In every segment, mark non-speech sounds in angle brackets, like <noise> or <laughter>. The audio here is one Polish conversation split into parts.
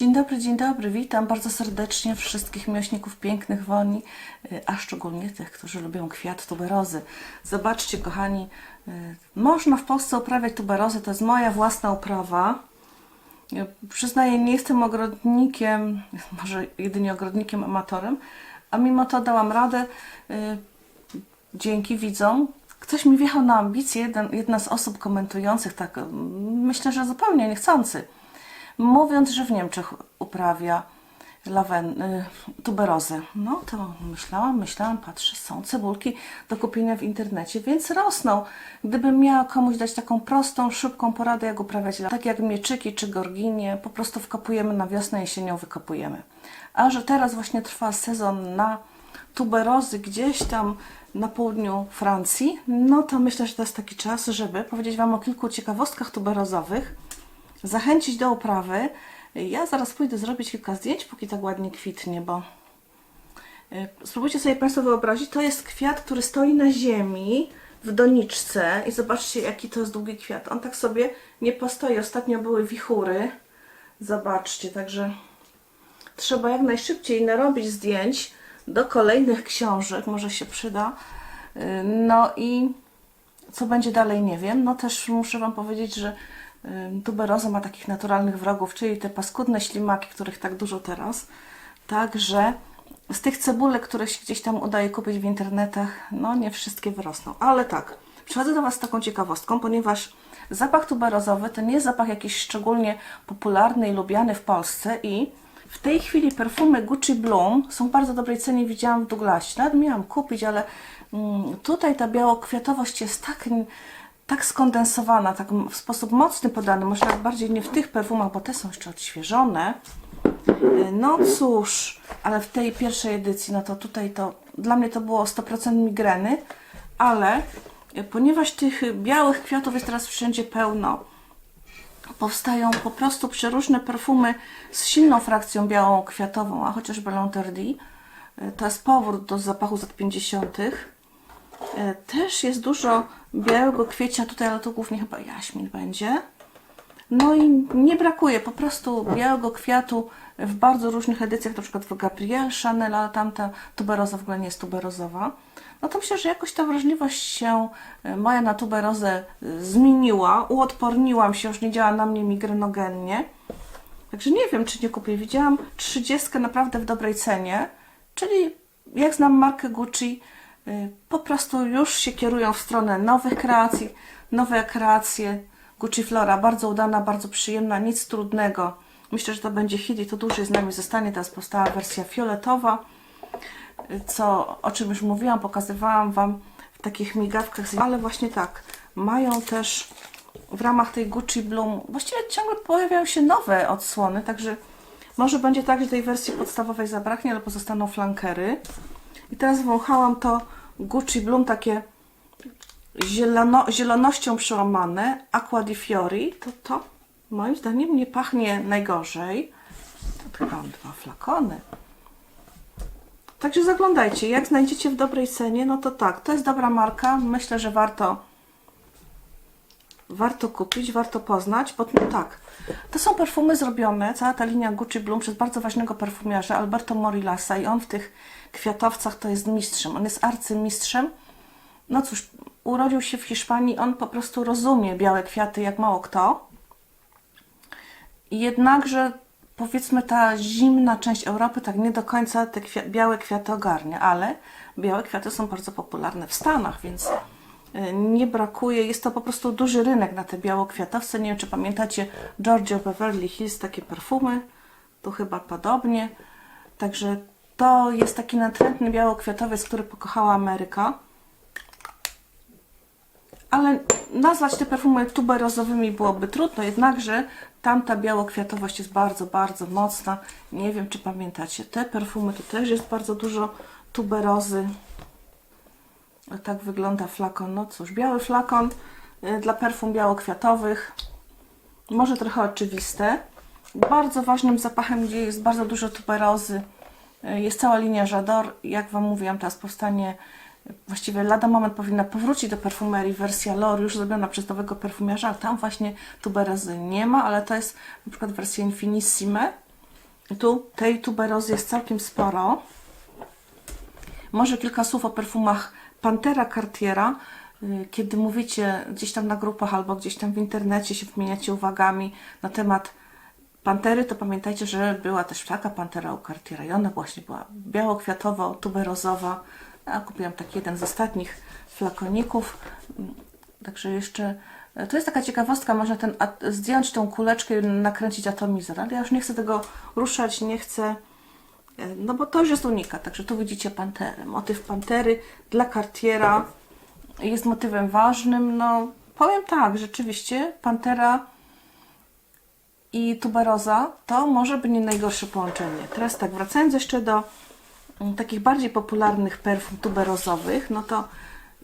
Dzień dobry, dzień dobry. Witam bardzo serdecznie wszystkich miłośników pięknych woni, y, a szczególnie tych, którzy lubią kwiat tuberozy. Zobaczcie, kochani, y, można w Polsce uprawiać tuberozy. To jest moja własna uprawa. Ja Przyznaję, nie jestem ogrodnikiem, <laughs> może jedynie ogrodnikiem amatorem, a mimo to dałam radę dzięki widzom. Ktoś mi wjechał na ambicje, jedna z osób komentujących, tak myślę, że zupełnie niechcący, mówiąc, że w Niemczech uprawia lawen, y, tuberozę. No to myślałam, myślałam, patrzę, są cebulki do kupienia w internecie, więc rosną. Gdybym miała komuś dać taką prostą, szybką poradę, jak uprawiać, tak jak mieczyki czy gorginie, po prostu wkopujemy na wiosnę, jesienią wykopujemy. A że teraz właśnie trwa sezon na tuberozy gdzieś tam na południu Francji, no to myślę, że to jest taki czas, żeby powiedzieć Wam o kilku ciekawostkach tuberozowych, zachęcić do uprawy. Ja zaraz pójdę zrobić kilka zdjęć, póki tak ładnie kwitnie, bo y, spróbujcie sobie Państwo wyobrazić, to jest kwiat, który stoi na ziemi w doniczce i zobaczcie, jaki to jest długi kwiat. On tak sobie nie postoi. Ostatnio były wichury. Zobaczcie, także trzeba jak najszybciej narobić zdjęć do kolejnych książek, może się przyda. Y, No i co będzie dalej, nie wiem. No też muszę Wam powiedzieć, że tuberoza ma takich naturalnych wrogów, czyli te paskudne ślimaki, których tak dużo teraz. Także z tych cebulek, które się gdzieś tam udaje kupić w internetach, no nie wszystkie wyrosną. Ale tak, przychodzę do Was z taką ciekawostką, ponieważ zapach tuberozowy to nie jest zapach jakiś szczególnie popularny i lubiany w Polsce i w tej chwili perfumy Gucci Bloom są w bardzo dobrej cenie, widziałam w Douglasie. Nawet miałam kupić, ale mm, tutaj ta białokwiatowość jest tak, tak skondensowana, tak w sposób mocny podany, może nawet bardziej nie w tych perfumach, bo te są jeszcze odświeżone. Y, No cóż, ale w tej pierwszej edycji, no to tutaj to dla mnie to było 100% migreny, ale y, ponieważ tych białych kwiatów jest teraz wszędzie pełno, powstają po prostu przeróżne perfumy z silną frakcją białą kwiatową, a chociażby Lanterdy, y, to jest powrót do zapachu z lat 50. Y, Też jest dużo białego kwiecia tutaj, ale to głównie chyba jaśmin będzie. No i nie brakuje po prostu białego kwiatu w bardzo różnych edycjach, na przykład w Gabrielle Chanel, ale tamta tuberoza w ogóle nie jest tuberozowa. No to myślę, że jakoś ta wrażliwość się y, moja na tuberozę y, zmieniła, uodporniłam się, już nie działa na mnie migrenogennie. Także nie wiem, czy nie kupię. Widziałam 30 naprawdę w dobrej cenie, czyli jak znam markę Gucci, po prostu już się kierują w stronę nowych kreacji, nowe kreacje. Gucci Flora, bardzo udana, bardzo przyjemna, nic trudnego. Myślę, że to będzie hit i to dłużej z nami zostanie. Teraz powstała wersja fioletowa, y, co, o czym już mówiłam, pokazywałam Wam w takich migawkach, ale właśnie tak, mają też w ramach tej Gucci Bloom, właściwie ciągle pojawiają się nowe odsłony, także może będzie tak, że tej wersji podstawowej zabraknie, ale pozostaną flankery. I teraz wąchałam to Gucci Bloom takie zielono, zielonością przełamane, Aqua di Fiori, to to moim zdaniem nie pachnie najgorzej. To chyba mam dwa flakony. Także zaglądajcie, jak znajdziecie w dobrej cenie, no to tak, to jest dobra marka, myślę, że warto warto kupić, warto poznać, bo no tak, to są perfumy zrobione, cała ta linia Gucci Bloom przez bardzo ważnego perfumiarza Alberto Morilasa i on w tych kwiatowcach to jest mistrzem, on jest arcymistrzem. No cóż, urodził się w Hiszpanii, on po prostu rozumie białe kwiaty jak mało kto. Jednakże powiedzmy ta zimna część Europy tak nie do końca te białe kwiaty ogarnia, ale białe kwiaty są bardzo popularne w Stanach, więc nie brakuje, jest to po prostu duży rynek na te białokwiatowce. Nie wiem, czy pamiętacie Giorgio Beverly Hills, takie perfumy, tu chyba podobnie. Także to jest taki natrętny białokwiatowiec, który pokochała Ameryka ale nazwać te perfumy tuberozowymi byłoby trudno, jednakże tamta białokwiatowość jest bardzo, bardzo mocna. Nie wiem, czy pamiętacie, te perfumy tu też jest bardzo dużo tuberozy. Tak wygląda flakon. No cóż, biały flakon y, dla perfum białokwiatowych. Może trochę oczywiste. Bardzo ważnym zapachem, gdzie jest bardzo dużo tuberozy, y, jest cała linia J'adore. Jak Wam mówiłam, teraz powstanie właściwie lada moment powinna powrócić do perfumerii wersja L'Or, już zrobiona przez nowego perfumiarza, tam właśnie tuberozy nie ma, ale to jest na przykład wersja Infinissime. Tu tej tuberozy jest całkiem sporo. Może kilka słów o perfumach Pantera Cartiera. Y, Kiedy mówicie gdzieś tam na grupach albo gdzieś tam w internecie się wymieniacie uwagami na temat Pantery, to pamiętajcie, że była też taka Pantera u Cartiera i ona właśnie była białokwiatowo-tuberozowa. Ja kupiłam taki jeden z ostatnich flakoników. Mm, Także jeszcze e, to jest taka ciekawostka, można ten, zdjąć tą kuleczkę i nakręcić atomizer, ale ja już nie chcę tego ruszać, nie chcę No bo to już jest unika, także tu widzicie panterę. Motyw pantery dla Cartiera jest motywem ważnym. No powiem tak, rzeczywiście pantera i tuberoza to może być nie najgorsze połączenie. Teraz tak, wracając jeszcze do mm, takich bardziej popularnych perfum tuberozowych, no to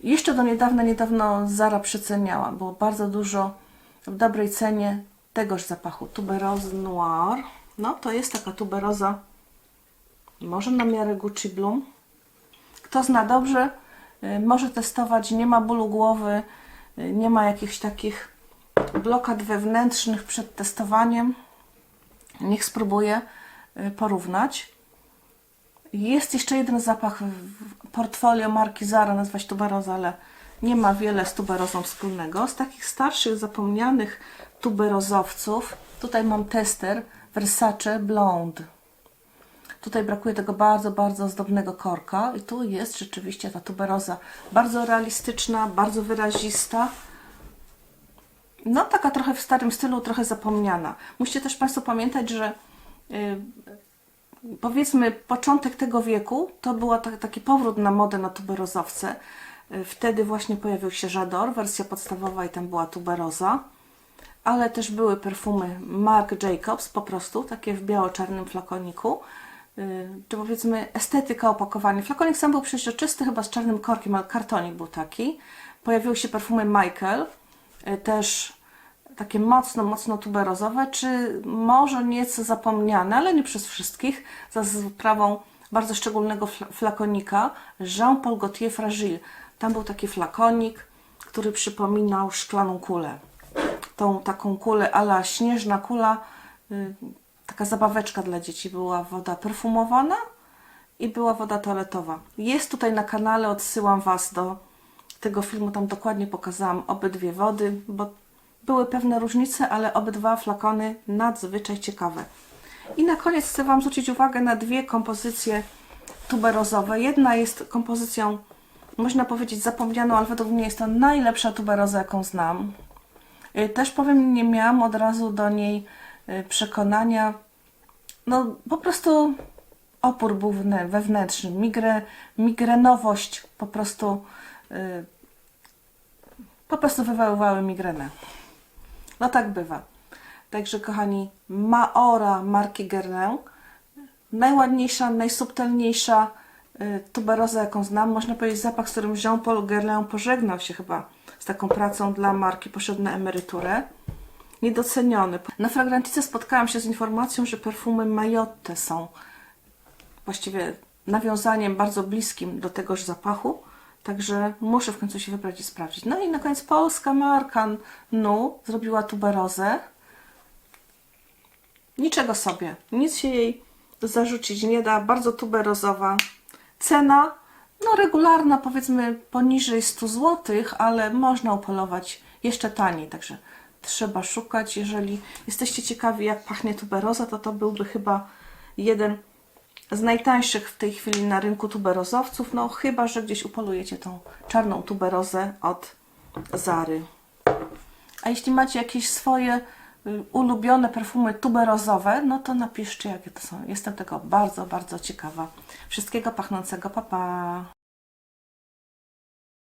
jeszcze do niedawna, niedawno Zara przeceniała. Było bardzo dużo w dobrej cenie tegoż zapachu. Tuberozy Noir. No to jest taka tuberoza może na miarę Gucci Bloom. Kto zna dobrze, y, może testować, nie ma bólu głowy, y, nie ma jakichś takich blokad wewnętrznych przed testowaniem. Niech spróbuje y, porównać. Jest jeszcze jeden zapach w portfolio marki Zara, nazywa się tuberoza, ale nie ma wiele z tuberozą wspólnego. Z takich starszych, zapomnianych tuberozowców, tutaj mam tester Versace Blonde. Tutaj brakuje tego bardzo, bardzo ozdobnego korka i tu jest rzeczywiście ta tuberoza bardzo realistyczna, bardzo wyrazista. No taka trochę w starym stylu, trochę zapomniana. Musicie też Państwo pamiętać, że y, powiedzmy początek tego wieku to był taki powrót na modę na tuberozowce. Y, Wtedy właśnie pojawił się Żador, wersja podstawowa i tam była tuberoza. Ale też były perfumy Marc Jacobs, po prostu, takie w biało-czarnym flakoniku. Y, Czy powiedzmy estetyka opakowania. Flakonik sam był przeźroczysty, chyba z czarnym korkiem, ale kartonik był taki. Pojawiły się perfumy Michael, y, też takie mocno, mocno tuberozowe, czy może nieco zapomniane, ale nie przez wszystkich, za sprawą bardzo szczególnego fla- flakonika Jean-Paul Gaultier Fragile. Tam był taki flakonik, który przypominał szklaną kulę. Tą taką kulę ala śnieżna kula, y, taka zabaweczka dla dzieci. Była woda perfumowana i była woda toaletowa. Jest tutaj na kanale, odsyłam Was do tego filmu, tam dokładnie pokazałam obydwie wody, bo były pewne różnice, ale obydwa flakony nadzwyczaj ciekawe. I na koniec chcę Wam zwrócić uwagę na dwie kompozycje tuberozowe. Jedna jest kompozycją, można powiedzieć, zapomnianą, ale według mnie jest to najlepsza tuberoza, jaką znam. Y, Też powiem, nie miałam od razu do niej przekonania. No, po prostu opór był wewnętrzny, migre, migrenowość po prostu, y, po prostu wywoływały migrenę. No tak bywa. Także kochani, Maora marki Guerlain, najładniejsza, najsubtelniejsza y, tuberoza, jaką znam. Można powiedzieć zapach, z którym Jean-Paul Guerlain pożegnał się chyba z taką pracą dla marki, poszedł na emeryturę. Niedoceniony. Na Fragrantice spotkałam się z informacją, że perfumy Majotte są właściwie nawiązaniem bardzo bliskim do tegoż zapachu. Także muszę w końcu się wybrać i sprawdzić. No i na koniec polska marka Nu zrobiła tuberozę. Niczego sobie. Nic się jej zarzucić nie da. Bardzo tuberozowa. Cena, no regularna, powiedzmy poniżej 100 zł, ale można upolować jeszcze taniej. Także trzeba szukać. Jeżeli jesteście ciekawi, jak pachnie tuberoza, to to byłby chyba jeden z najtańszych w tej chwili na rynku tuberozowców. No chyba, że gdzieś upolujecie tą czarną tuberozę od Zary. A jeśli macie jakieś swoje y, ulubione perfumy tuberozowe, no to napiszcie, jakie to są. Jestem tego bardzo, bardzo ciekawa. Wszystkiego pachnącego, papa. Pa.